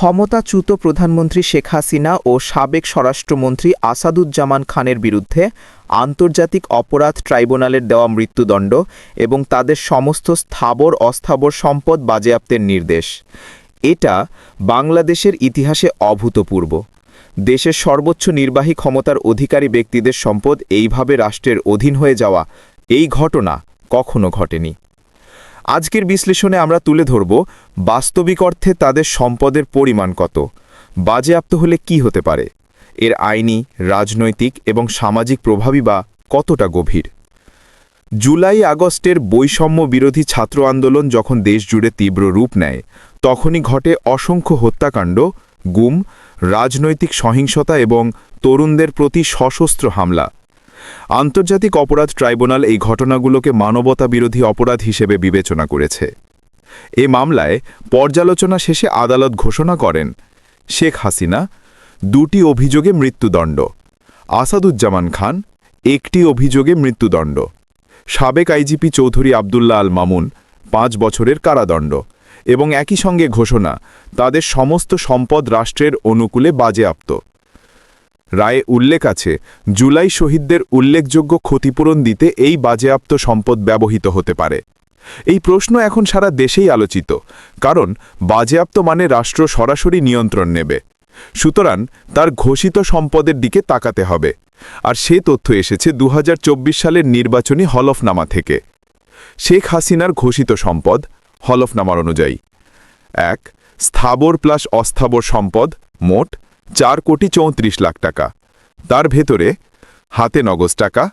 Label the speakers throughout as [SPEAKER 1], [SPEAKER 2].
[SPEAKER 1] ক্ষমতাচ্যুত প্রধানমন্ত্রী শেখ হাসিনা ও সাবেক স্বরাষ্ট্রমন্ত্রী আসাদুজ্জামান খানের বিরুদ্ধে আন্তর্জাতিক অপরাধ ট্রাইব্যুনালের দেওয়া মৃত্যুদণ্ড এবং তাদের সমস্ত স্থাবর অস্থাবর সম্পদ বাজেয়াপ্তের নির্দেশ। এটা বাংলাদেশের ইতিহাসে অভূতপূর্ব। দেশের সর্বোচ্চ নির্বাহী ক্ষমতার অধিকারী ব্যক্তিদের সম্পদ এইভাবে রাষ্ট্রের অধীন হয়ে যাওয়া এই ঘটনা কখনো ঘটেনি। আজকের বিশ্লেষণে আমরা তুলে ধরব বাস্তবিক অর্থে তাদের সম্পদের পরিমাণ কত, বাজেয়াপ্ত হলে কি হতে পারে, এর আইনি, রাজনৈতিক এবং সামাজিক প্রভাবই বা কতটা গভীর। জুলাই আগস্টের বৈষম্য বিরোধী ছাত্র আন্দোলন যখন দেশ জুড়ে তীব্র রূপ নেয়, তখনই ঘটে অসংখ্য হত্যাকাণ্ড, গুম, রাজনৈতিক সহিংসতা এবং তরুণদের প্রতি সশস্ত্র হামলা। আন্তর্জাতিক অপরাধ ট্রাইব্যুনাল এই ঘটনাগুলোকে মানবতা বিরোধী অপরাধ হিসেবে বিবেচনা করেছে। এ মামলায় পর্যালোচনা শেষে আদালত ঘোষণা করেন, শেখ হাসিনা, দুটি অভিযোগে মৃত্যুদণ্ড। আসাদুজ্জামান খান, একটি অভিযোগে মৃত্যুদণ্ড। সাবেক আইজিপি চৌধুরী আবদুল্লাহ আল মামুন, পাঁচ বছরের কারাদণ্ড এবং একই সঙ্গে ঘোষণা, তাদের সমস্ত সম্পদ রাষ্ট্রের অনুকূলে বাজেয়াপ্ত। রায়ে উল্লেখ আছে, জুলাই শহীদদের উল্লেখযোগ্য ক্ষতিপূরণ দিতে এই বাজেয়াপ্ত সম্পদ ব্যবহৃত হতে পারে। এই প্রশ্ন এখন সারা দেশেই আলোচিত, কারণ বাজেয়াপ্ত মানে রাষ্ট্র সরাসরি নিয়ন্ত্রণ নেবে। সুতরাং তার ঘোষিত সম্পদের দিকে তাকাতে হবে। আর সে তথ্য এসেছে দু হাজার চব্বিশ সালের নির্বাচনী হলফনামা থেকে। শেখ হাসিনার ঘোষিত সম্পদ হলফনামার অনুযায়ী, এক, স্থাবর প্লাস অস্থাবর সম্পদ, মোট চার কোটি চৌত্রিশ লাখ টাকা। তার ভেতরে হাতে নগজ টাকা,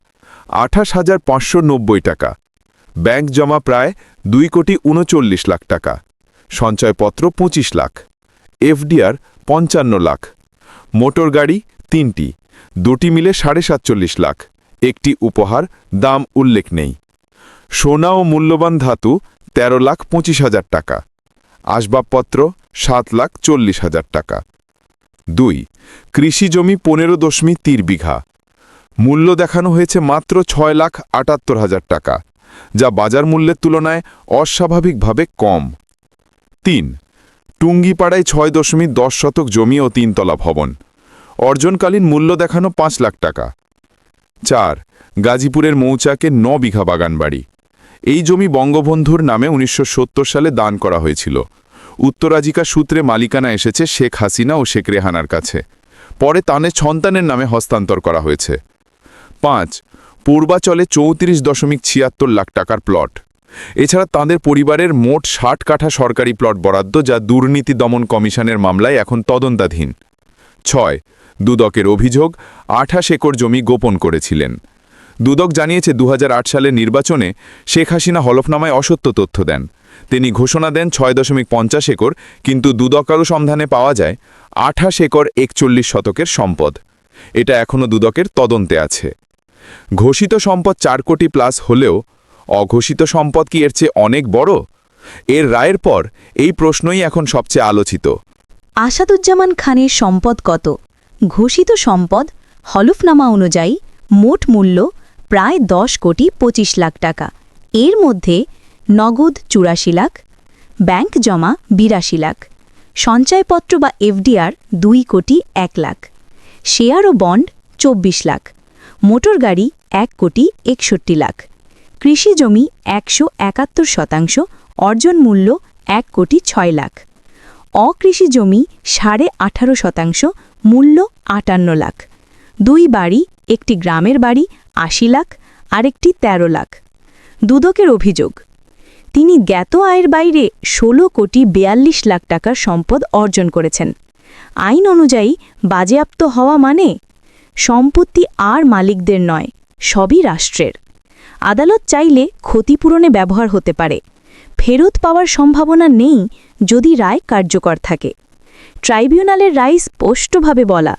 [SPEAKER 1] আঠাশ হাজার পাঁচশো নব্বই টাকা। ব্যাংক জমা প্রায় দুই কোটি উনচল্লিশ লাখ টাকা। সঞ্চয়পত্র পঁচিশ লাখ। এফডিআর পঞ্চান্ন লাখ। মোটর গাড়ি তিনটি। দুটি মিলে সাড়ে সাতচল্লিশ লাখ। একটি উপহার, দাম উল্লেখ নেই। সোনা ও মূল্যবান ধাতু ১৩ লাখ পঁচিশ হাজার টাকা। আসবাবপত্র সাত লাখ চল্লিশ হাজার টাকা। দুই, কৃষি জমি পনেরো দশমিক তির বিঘা। মূল্য দেখানো হয়েছে মাত্র ছয় লাখ আটাত্তর হাজার টাকা, যা বাজার মূল্যের তুলনায় অস্বাভাবিকভাবে কম। তিন, টুঙ্গিপাড়ায় ছয় দশমিক দশ শতক জমি ও তিনতলা ভবন। অর্জনকালীন মূল্য দেখানো পাঁচ লাখ টাকা। চার, গাজীপুরের মৌচাকে ন বিঘা বাগান বাড়ি এই জমি বঙ্গবন্ধুর নামে উনিশশো সত্তর সালে দান করা হয়েছিল। উত্তরাজিকা সূত্রে মালিকানা এসেছে শেখ হাসিনা ও শেখ রেহানার কাছে। পরে তানের সন্তানের নামে হস্তান্তর করা হয়েছে। পাঁচ, পূর্বাচলে চৌত্রিশ দশমিক ছিয়াত্তর লাখ টাকার প্লট। এছাড়া তাঁদের পরিবারের মোট ষাট কাঠা সরকারি প্লট বরাদ্দ যা দুর্নীতি দমন কমিশনের মামলায় এখন তদন্তাধীন। ছয়, দুদকের অভিযোগ, আঠাশ একর জমি গোপন করেছিলেন। দুদক জানিয়েছে দু হাজার আট সালের নির্বাচনে শেখ হাসিনা হলফনামায় অসত্য তথ্য দেন। তিনি ঘোষণা দেন ছয় দশমিক পঞ্চাশ একর, কিন্তু দুদকারও সন্ধানে পাওয়া যায় আঠাশ একর একচল্লিশ শতকের সম্পদ। এটা এখনও দুদকের তদন্তে আছে। ঘোষিত সম্পদ চার কোটি প্লাস হলেও অঘোষিত সম্পদ কি এর চেয়ে অনেক বড়? এর রায়ের পর এই প্রশ্নই এখন সবচেয়ে আলোচিত।
[SPEAKER 2] আসাদুজ্জামান খানের সম্পদ কত? ঘোষিত সম্পদ হলফনামা অনুযায়ী মোট মূল্য প্রায় দশ কোটি পঁচিশ লাখ টাকা। এর মধ্যে নগদ চুরাশি লাখ, ব্যাংক জমা বিরাশি লাখ, সঞ্চয়পত্র বা এফডিআর দুই কোটি এক লাখ, শেয়ার ও বন্ড চব্বিশ লাখ, মোটর গাড়ি এক কোটি একষট্টি লাখ, কৃষি জমি একশো একাত্তর শতাংশ, অর্জন মূল্য এক কোটি ছয় লাখ, অকৃষি জমি সাড়ে আঠারো শতাংশ, মূল্য আটান্ন লাখ, দুই বাড়ি, একটি গ্রামের বাড়ি আশি লাখ, আরেকটি ১৩ লাখ, দুদকের অভিযোগ। তিনি জ্ঞাত আয়ের বাইরে ১৬ কোটি বেয়াল্লিশ লাখ টাকার সম্পদ অর্জন করেছেন। আইন অনুযায়ী বাজেয়াপ্ত হওয়া মানে সম্পত্তি আর মালিকদের নয়, সবই রাষ্ট্রের। আদালত চাইলে ক্ষতিপূরণে ব্যবহার হতে পারে। ফেরত পাওয়ার সম্ভাবনা নেই যদি রায় কার্যকর থাকে। ট্রাইব্যুনালের রায় স্পষ্টভাবে বলা,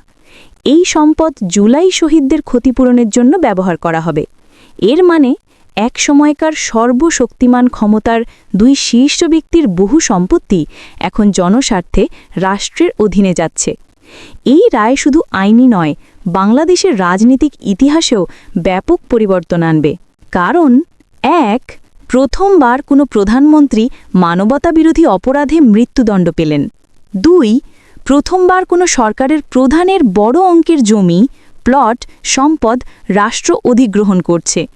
[SPEAKER 2] এই সম্পদ জুলাই শহীদদের ক্ষতিপূরণের জন্য ব্যবহার করা হবে। এর মানে এক সময়কার সর্বশক্তিমান ক্ষমতার দুই শীর্ষ ব্যক্তির বহু সম্পত্তি এখন জনস্বার্থে রাষ্ট্রের অধীনে যাচ্ছে। এই রায় শুধু আইনি নয়, বাংলাদেশের রাজনীতিক ইতিহাসেও ব্যাপক পরিবর্তন আনবে। কারণ, এক, প্রথমবার কোনো প্রধানমন্ত্রী মানবতাবিরোধী অপরাধে মৃত্যুদণ্ড পেলেন। দুই, প্রথমবার কোনো সরকারের প্রধানের বড় অঙ্কের জমি, প্লট, সম্পদ রাষ্ট্র অধিগ্রহণ করছে।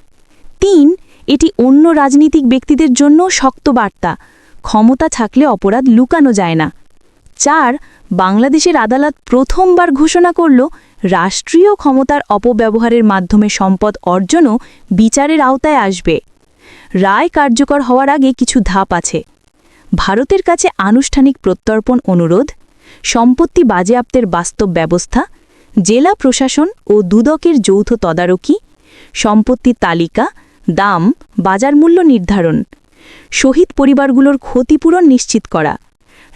[SPEAKER 2] তিন, এটি অন্য রাজনীতিক ব্যক্তিদের জন্য শক্ত বার্তা। ক্ষমতা থাকলে অপরাধ লুকানো যায় না। চার, বাংলাদেশের আদালত প্রথমবার ঘোষণা করল, রাষ্ট্রীয় ক্ষমতার অপব্যবহারের মাধ্যমে সম্পদ অর্জনও বিচারের আওতায় আসবে। রায় কার্যকর হওয়ার আগে কিছু ধাপ আছে। ভারতের কাছে আনুষ্ঠানিক প্রত্যর্পণ অনুরোধ, সম্পত্তি বাজেয়াপ্তের বাস্তব ব্যবস্থা, জেলা প্রশাসন ও দুদকের যৌথ তদারকি সম্পত্তির তালিকা দাম, বাজার মূল্য নির্ধারণ, শহীদ পরিবারগুলোর ক্ষতিপূরণ নিশ্চিত করা,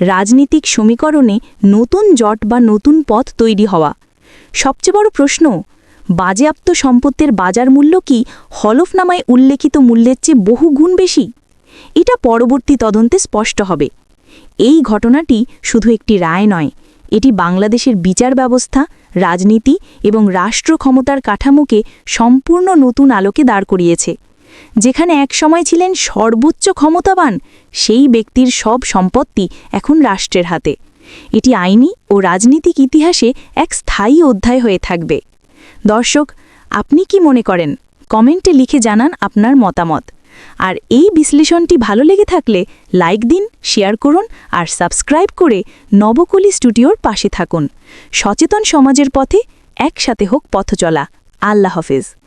[SPEAKER 2] রাজনীতিক সমীকরণে নতুন জট বা নতুন পথ তৈরি হওয়া। সবচেয়ে বড় প্রশ্ন, বাজেয়াপ্ত সম্পত্তির বাজার মূল্য কি হলফনামায় উল্লেখিত মূল্যের চেয়ে বহু গুণ বেশি? এটা পরবর্তী তদন্তে স্পষ্ট হবে। এই ঘটনাটি শুধু একটি রায় নয়, এটি বাংলাদেশের বিচার ব্যবস্থা রাজনীতি এবং রাষ্ট্র ক্ষমতার কাঠামোকে সম্পূর্ণ নতুন আলোকে দাঁড় করিয়েছে। যেখানে একসময় ছিলেন সর্বোচ্চ ক্ষমতাবান, সেই ব্যক্তির সব সম্পত্তি এখন রাষ্ট্রের হাতে। এটি আইনি ও রাজনীতিক ইতিহাসে এক স্থায়ী অধ্যায় হয়ে থাকবে। দর্শক, আপনি কি মনে করেন? কমেন্টে লিখে জানান আপনার মতামত। আর এই বিশ্লেষণটি ভালো লেগে থাকলে লাইক দিন, শেয়ার করুন আর সাবস্ক্রাইব করে নবকলি স্টুডিওর পাশে থাকুন। সচেতন সমাজের পথে একসাথে হোক পথ চলা। আল্লাহ হাফেজ।